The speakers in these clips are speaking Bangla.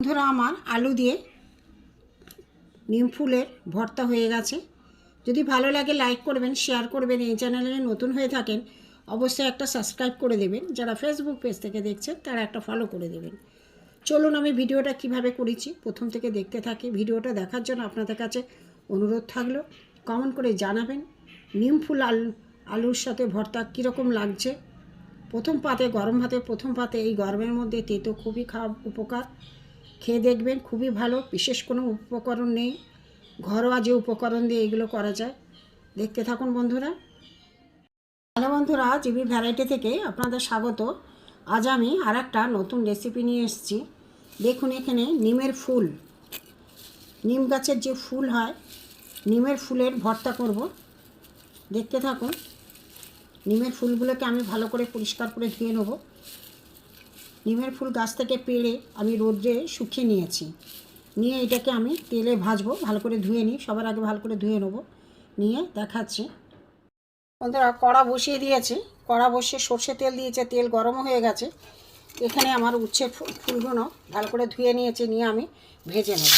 বন্ধুরা আমার আলু দিয়ে নিম ফুলের ভর্তা হয়ে গেছে। যদি ভালো লাগে লাইক করবেন শেয়ার করবেন, এই চ্যানেলে নতুন হয়ে থাকেন, অবশ্যই একটা সাবস্ক্রাইব করে দেবেন। যারা ফেসবুক পেজ থেকে দেখছেন, তারা একটা ফলো করে দেবেন। চলুন আমি ভিডিওটা কীভাবে করেছি, প্রথম থেকে দেখতে থাকি। ভিডিওটা দেখার জন্য আপনাদের কাছে অনুরোধ থাকল কমেন্ট করে জানাবেন নিম ফুল আলু, আলুর সাথে ভর্তা কীরকম লাগছে। প্রথম পাতে, গরম ভাতে, প্রথম পাতে এই গরমের মধ্যে তেতো খুবই খাওয়া উপকার। খেয়ে দেখবেন খুবই ভালো, বিশেষ কোনো উপকরণ নেই। ঘরোয়া যে উপকরণ দিয়ে এগুলো করা যায়। দেখতে থাকুন বন্ধুরা। হ্যালো বন্ধুরা, জিবি ভ্যারাইটি থেকে আপনাদের স্বাগত। আজ আমি আর একটা নতুন রেসিপি নিয়ে এসেছি। দেখুন এখানে নিমের ফুল। নিম গাছের যে ফুল হয়, নিমের ফুলের ভর্তা করব। দেখতে থাকুন। নিমের ফুলগুলোকে আমি ভালো করে পরিষ্কার করে ধুয়ে নেব। নিমের ফুল গাছ থেকে পেড়ে আমি রোদ্রে শুকিয়ে নিয়েছি। নিয়ে এটাকে আমি তেলে ভাজবো, ভালো করে ধুয়ে নিই, সবার আগে ভালো করে ধুয়ে নেব। নিয়ে দেখাচ্ছি। বন্ধুরা, কড়া বসিয়ে দিয়েছে। কড়া বসিয়ে সর্ষে তেল দিয়েছে, তেল গরমও হয়ে গেছে। এখানে আমার উচ্ছে ফুলগুলো ভালো করে ধুয়ে নিয়েছে, নিয়ে আমি ভেজে নেব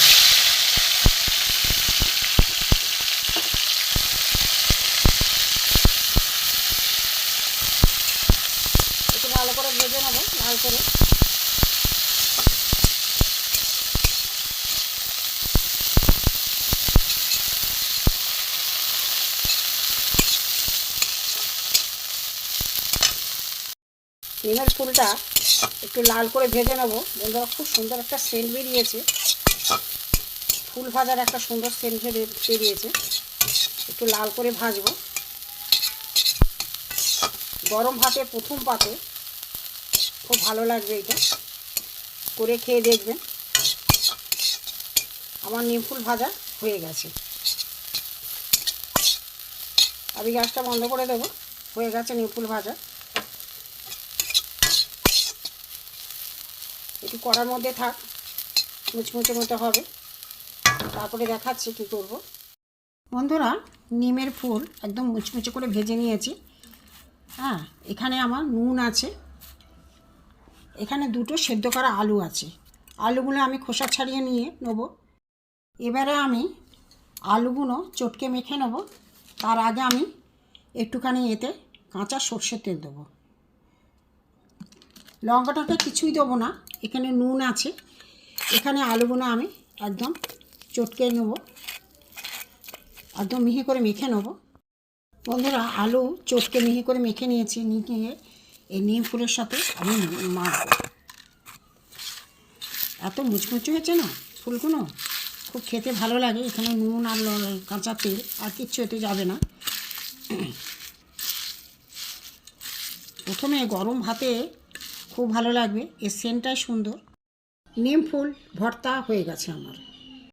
একটু ভালো করে ভেজে নেব, লাল করে। নিমের ফুলটা একটু লাল করে ভেজে নেব। বন্ধুরা, খুব সুন্দর একটা সেন্ট বেরিয়েছে। ফুল ভাজার একটা সুন্দর সেন্ট বেরিয়ে- বেরিয়েছে। একটু লাল করে ভাজবো। গরম ভাতে প্রথম পাতে খুব ভালো লাগবে এটা। করে খেয়ে দেখবেন। আমার নিম ফুল ভাজা হয়ে গেছে। আমি গ্যাসটা বন্ধ করে দেবো। হয়ে গেছে নিম ফুল ভাজা। একটু কড়ার মধ্যে থাক। মুচমুচে মতো হবে। তারপরে দেখাচ্ছি কী করব। বন্ধুরা, নিমের ফুল একদম মুচমুচে করে ভেজে নিয়েছি। হ্যাঁ এখানে আমার নুন আছে। এখানে দুটো সেদ্ধ করা আলু আছে। আলুগুলো আমি খোসা ছাড়িয়ে নিয়ে নেব। এবারে আমি আলুগুলো চটকে মেখে নেব। তার আগে আমি একটুখানি এতে কাঁচা সর্ষের তেল দেবো। লঙ্কাটাকে কিছুই দেবো না। এখানে নুন আছে। এখানে আলুগুলো আমি একদম চটকে নেব। একদম মিহি করে মেখে নেব। বন্ধুরা, আলু চটকে মিহি করে মেখে নিয়েছি। নিয়ে এই নিম ফুলের সাথে আমি মাখব। এত মুচমুচে হয়েছে না ফুলগুলো? খুব খেতে ভালো লাগে, এখানে নুন আর কাঁচা তেল আর কিচ্ছু এতে যাবে না। প্রথমে গরম ভাতে খুব ভালো লাগবে, এর সেন্টটাই সুন্দর। নিম ফুল, ভর্তা হয়ে গেছে আমার।